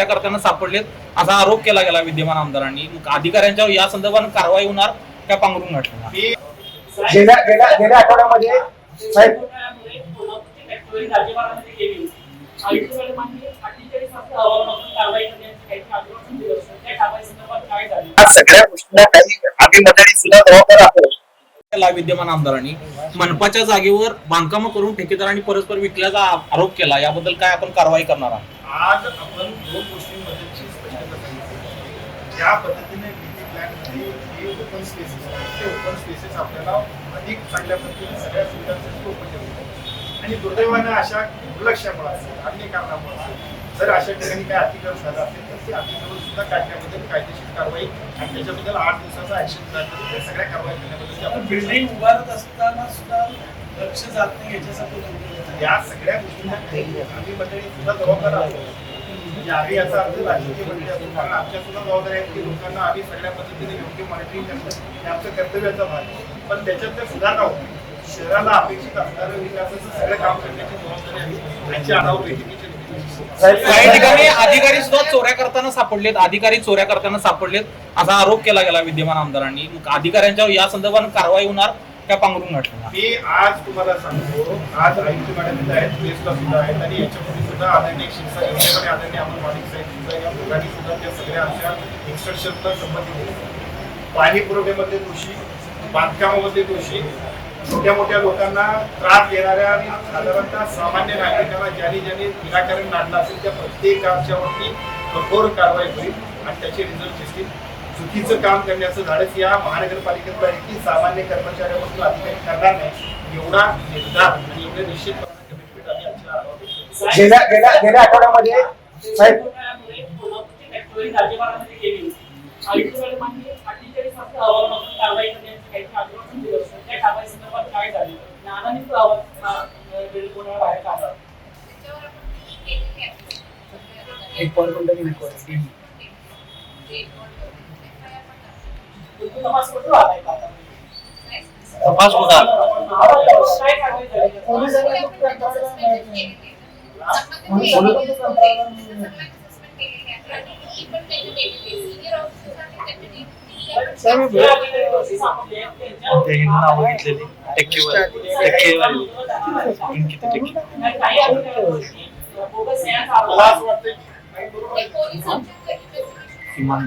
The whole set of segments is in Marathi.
चोऱ्या करताना सापडलेत. असा आरोप केला गेला विद्यमान आमदारांनी. मग अधिकाऱ्यांच्यावर या संदर्भात कारवाई होणार त्या पांघरून घातलं गेल्या गेल्या गेल्या आठवड्यामध्ये साहेब या सगळ्या गोष्टींना काही आम्ही मंडळी सुद्धा जबाबदार आहोत. केला विद्यमान आमदारांनी. मनपाच्या जागेवर बांधकाम करून ठेकेदारांनी परस्पर विकल्याचा आरोप केला. याबद्दल काय आपण कारवाई करणार आहात? आज आपण दोन गोष्टींमध्ये स्पष्टता सांगितली ज्या पद्धतीने बीटी प्लॅनमध्ये ओपन स्पेसेस ते ओपन स्पेसेस आपल्याला अधिक चांगल्या पद्धतीने सगळ्या सुविधांसाठी ओपन ठेवतात आणि दुर्दैवानं अशा दुर्लक्षामुळे असेल अन्य कारणामुळे असेल जर अशा ठिकाणी काय अतिक्रम झाला असेल तर ते अतिक्रमण सुद्धा काढण्याबद्दल कायदेशीर कारवाई आणि त्याच्याबद्दल आठ दिवसाचा ऍक्शन प्लॅन सगळ्या कारवाई करण्याबद्दल आपण बिल्डिंग उभारत असताना सुद्धा लक्ष जात नाही याच्यासाठी या सगळ्या गोष्टींना आम्ही मंडळी सुद्धा जबाबदार आहोत. म्हणजे आम्ही याचा अर्थ राजकीय मंडळी असतो कारण आमच्या सुद्धा जबाबदारी आहेत की लोकांना आम्ही सगळ्या पद्धतीने योग्य मॉनिटरिंग करणं हे आमचं कर्तव्याचा भाग पण त्याच्यात त्या सुधारणा होती. शहराला अपेक्षित असणारं विकासाचं सगळं काम करण्याची जबाबदारी आहे त्यांची आढावा बैठकीच्या काही ठिकाणी अधिकारी सुद्धा चोऱ्या करताना सापडलेत. अधिकारी चोऱ्या करताना सापडलेत. असा आरोप केला गेला विद्यमान आमदारांनी. अधिकाऱ्यांच्या या संदर्भात कारवाई होणार. त्या पांघरून घातलं मी आज तुम्हाला सांगतो आज आयुक्त मॅडम इथं आहेत प्लेसला सुद्धा आहेत आणि याच्यामध्ये सुद्धा आदरणीय शिक्षक आणि आदरणीय अमोल मालिक साहेब या दोघांनी सुद्धा त्या सगळ्या आमच्या इन्स्ट्रक्शनला संबंधित आहेत. पाणी पुरवठ्यामध्ये दोषी बांधकामामध्ये दोषी छोट्या मोठ्या लोकांना त्रास देणाऱ्या आणि साधारणतः सामान्य नागरिकांना ज्यांनी ज्यांनी निराकरण नाडलं असेल त्या प्रत्येकाच्या वरती कठोर कारवाई होईल आणि त्याचे रिझल्ट दिसतील. चुकीचं काम करण्याचं धाडस या महानगरपालिकेत आहे की सामान्य कर्मचाऱ्यापासून अधिकारी करणार नाही. एवढा निर्धार आणि एवढे गेल्या गेल्या गेल्या आठवड्यामध्ये साहेब एक पॉईंट कोणतरी इन्क्वायरी तपास होणार त्यांनी नावं घेतलेली टक्केवारी टक्केवारी पण किती टक्के किमान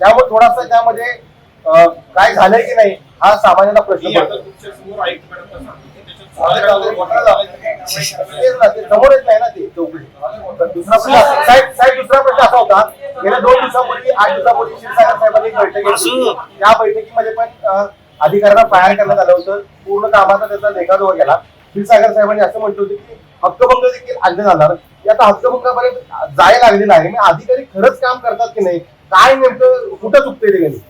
त्यामुळे थोडासा त्यामध्ये काय झालंय की नाही हा सामान्यांना प्रश्न समोर येत नाही ना ते चौकशी दुसरा प्रश्न असा- साहेब साहेब दुसरा प्रश्न असा होता गेल्या दोन दिवसापूर्वी आठ दिवसापूर्वी क्षीरसागर साहेबांनी एक बैठक घेतली. त्या बैठकीमध्ये पण अधिकाऱ्यांना फायर करण्यात आलं होतं. पूर्ण कामाचा त्याचा लेखाजोखा केला. क्षीरसागर साहेबांनी असं म्हटलं होतं की हक्कभंग देखील आणले जाणार. की आता हक्कभंगापर्यंत जायला लागलेलं आहे. अधिकारी खरंच काम करतात की नाही? काय नेमकं कुठं चुकते ते गणित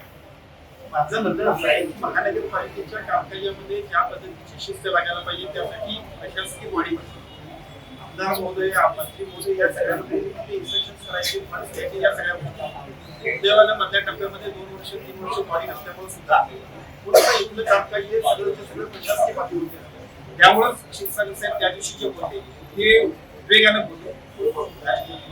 माझं म्हणणं असं आहे की महानगरपालिकेच्या कामकाजामध्ये ज्या पद्धतीची शिस्त लागायला पाहिजे त्यासाठी प्रशासकीय बॉडी आमदार महोदय आपत्ती महोदय या सगळ्यांमध्ये इन्स्ट्रक्शन करायचे funds द्यायचे या सगळ्या गोष्टी. उद्योगाला मधल्या टप्प्यामध्ये दोन वर्ष तीन वर्ष बॉडी नसल्यामुळे सुद्धा पुन्हा इथलं कामकाज हे सगळं सगळं प्रशासकीय पातळीवर केलं त्यामुळे शिवसागर साहेब त्या दिवशी जे होते ते वेगानं होते.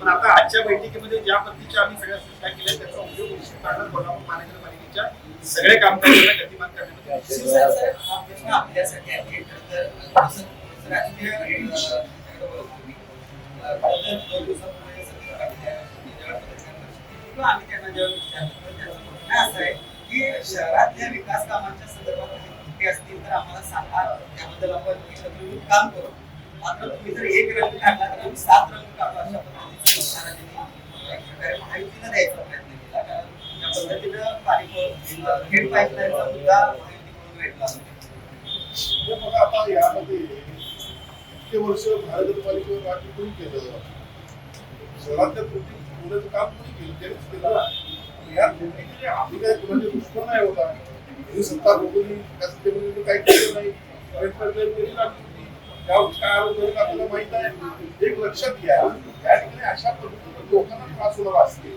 पण आता आजच्या बैठकीमध्ये ज्या पद्धतीच्या आम्ही सगळ्या सूचना केल्या त्याचा उपयोग निश्चित कोल्हापूर महानगरपालिकेच्या सगळ्या कामकाजाला गतिमान करण्यामध्ये आपल्यासाठी आहे. तर राजकीय आम्ही त्यांना जेव्हा विचारलं असं आहे की शहरातल्या विकास कामांच्या संदर्भात काही असतील तर आम्हाला सांगा. त्याबद्दल आपण एकत्रित काम करू. मात्र तुम्ही जर एक रंग काढला तर आम्ही सात रंग काढू अशा पद्धतीने. त्यांनी द्यायचा प्रयत्न केला कारण त्या पद्धतीनं पाणी पाईपलाईनचा मुद्दा भेटला बघा आता यामध्ये इतके वर्ष महानगरपालिकेवर राज्य कोणी केलं शहरातल्या त्रुटी पुण्याचं काम कोणी केलं त्यांनीच केलं या दोन्हीकडे आम्ही काय कुणाचे नाही होता सत्ता भोगवली काही केलं नाही प्रयत्न केले, काय झाले आपल्याला माहीत आहे. एक लक्षात घ्या या ठिकाणी अशा पद्धतीने लोकांना त्रास होणार असते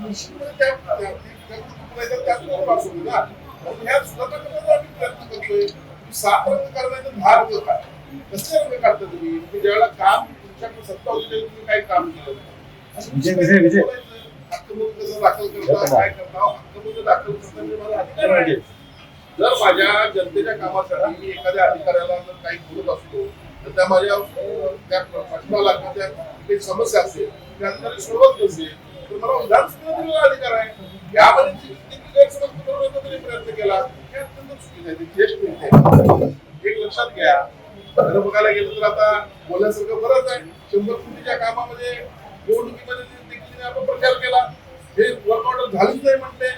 निश्चितपणे त्या त्या- त्या- त्या कुटुंबाला त्यात पण त्रास होतो ना. म्हणून ह्या सुधारणा करण्याचा आम्ही प्रयत्न करतोय. तुम्ही करण्याचं काय रंग काढता ज्यावेळेला काम तुमच्याकडे सत्ता होती तुम्ही काही काम केलं? कसं दाखल करता काय करता? हक्कभंग दाखल करताना मला अधिकार आहे जर माझ्या जनतेच्या कामासाठी मी एखाद्या अधिकाऱ्याला जर काही बोलत असतो तर त्या माझ्या अं, त्या प्रश्नाला किंवा त्या काही समस्या असेल त्या अधिकारी सोडवत नसेल तर मला विधानसभेला दिलेला अधिकार आहे. यामध्ये जी- गैरसमज पसरवण्याचा तरी प्रयत्न केला हे अत्यंत चुकीचं आहे. ते ज्येष्ठ नेते एक लक्षात घ्या. खरं बघायला गेलं तर आता बोलण्यासारखं बरंच आहे. शंभर कोटीच्या कामामध्ये निवडणुकीमध्ये देखील आपण प्रचार केला हे वर्कआउट झालीच नाही म्हणते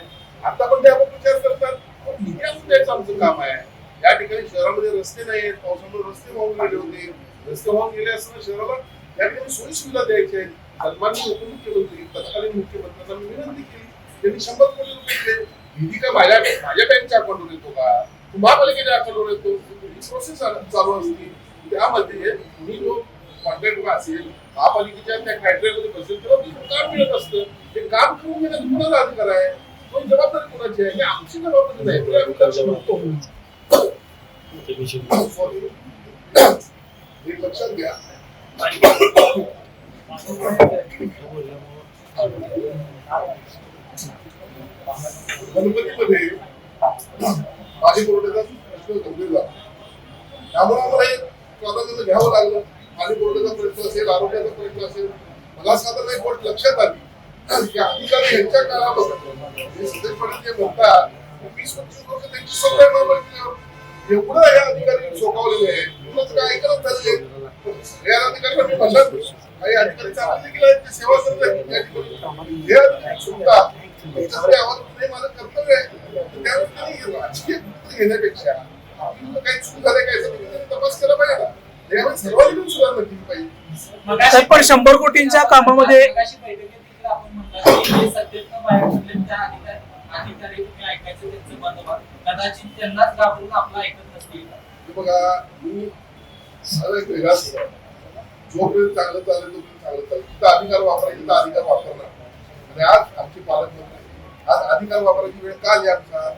आता पण ते आपण प्रचार करतात. पण हे असं द्यायचं आमचं काम आहे. या ठिकाणी शहरामध्ये रस्ते नाही आहेत पावसामुळे रस्ते वाहून गेले होते. रस्ते वाहून गेले असताना शहराला या ठिकाणी सोयी सुविधा द्यायच्या आहेत. सन्माननीय उपमुख्यमंत्री तत्कालीन मुख्यमंत्र्यांना मी विनंती केली. त्यांनी शंभर कोटी रुपये दिले. निधी का माझ्या माझ्या बँकच्या अकाउंटवर येतो का? महापालिकेच्या अकाउंटवर येतो. ही प्रोसेस चालू असते. त्यामध्ये मी जो कॉन्ट्रॅक्टर असेल महापालिकेच्या त्या क्रायटेरियामध्ये बसेल तेव्हा तिथं काम मिळत असतं. ते काम करून घेण्याचा कुणाचा अधिकार आहे? तो जबाबदारी कोणाची आहे? ही आमची जबाबदारी नाही. तर आम्ही लक्ष ठेवतो. Sorry. हे लक्षात घ्या गणपतीमध्ये पाणी पुरवठ्याचा प्रश्न गंभीर झाला त्यामुळे आम्हाला हे प्राधान्य घ्यावं लागलं पाणी पुरवठ्याचा प्रश्न असेल आरोग्याचा प्रश्न असेल मला साधारण एक गोष्ट लक्षात आली की अधिकारी यांच्या काळामध्ये हे सदैवपणे म्हणतात वीस पंचवीस वर्ष त्यांची सवय एवढं या अधिकारी कुणाचं काय चालले अधिकाऱ्यांना मी. काही अधिकारी चांगले देखील आहेत ते सेवा करत आहेत या ठिकाणी. हे अधिकारी सुद्धा त्यांच्याकडे आवाज उठवणे माझं कर्तव्य आहे राजकीय घेण्यापेक्षा काही चूक झाले काय तपास केला पाहिजे ना त्यावेळी सर्वांनी मिळून सुधारणा केली पाहिजे पण शंभर कोटींच्या कामामध्ये त्या अधिकारी तुम्ही ऐकायचं त्यांचं कदाचित त्यांनाच घाबरून आपलं ऐकत नसतील बघा मी सरळ एक वेगळा जोपर्यंत चांगलं चालेल तोपर्यंत चांगलं चालेल. तिथं अधिकार वापरायचे तर अधिकार वापरणार आणि आज आमचे पालकमंत्री आज अधिकार वापरायची वेळ का आली आमचा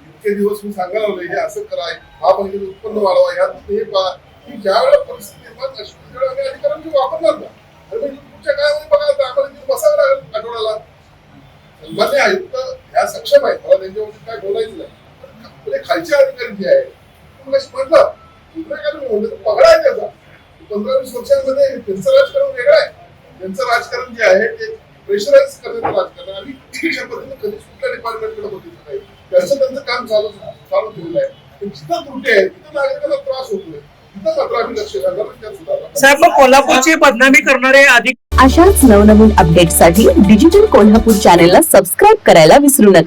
इतके दिवस मी सांगायला लागलो हे असं कराय हा महापालिकेचं उत्पन्न वाढवा. ह्या हे पहा की ज्या वेळेला परिस्थिती निर्माण अशी त्यावेळेला आम्ही अधिकारांची वापरणार ना आणि म्हणजे पुढच्या काळामध्ये बघा आम्हाला तिथे बसावं लागेल आठवड्याला. सन्मान्य आयुक्त ह्या सक्षम आहेत. मला त्यांच्यावरती काय बोलायचं नाही. म्हणजे आपले खालचे अधिकारी जे आहेत मग म्हटलं दुसरं पगडा आहे त्याचा. पंधरा वीस वर्षांमध्ये त्यांचं राजकारण वेगळं आहे. त्यांचं राजकारण जे आहे ते प्रेशराईज करण्याचं राजकारण आणि अशा पद्धतीने कधीच कुठल्या डिपार्टमेंटकडे बघितलं नाही. त्यांचं त्यांचं काम चालू चालू ठेवलं आहे. जिथं त्रुटी आहे तिथं नागरिकांना त्रास होतोय. तिथं मात्र आम्ही लक्ष घालणार आणि सुधारणा साहेब मग कोल्हापूरची बदनामी करणारे अधिक अशाच नवनवीन अपडेटसाठी डिजिटल कोल्हापूर चॅनेलला सबस्क्राईब करायला विसरू नका.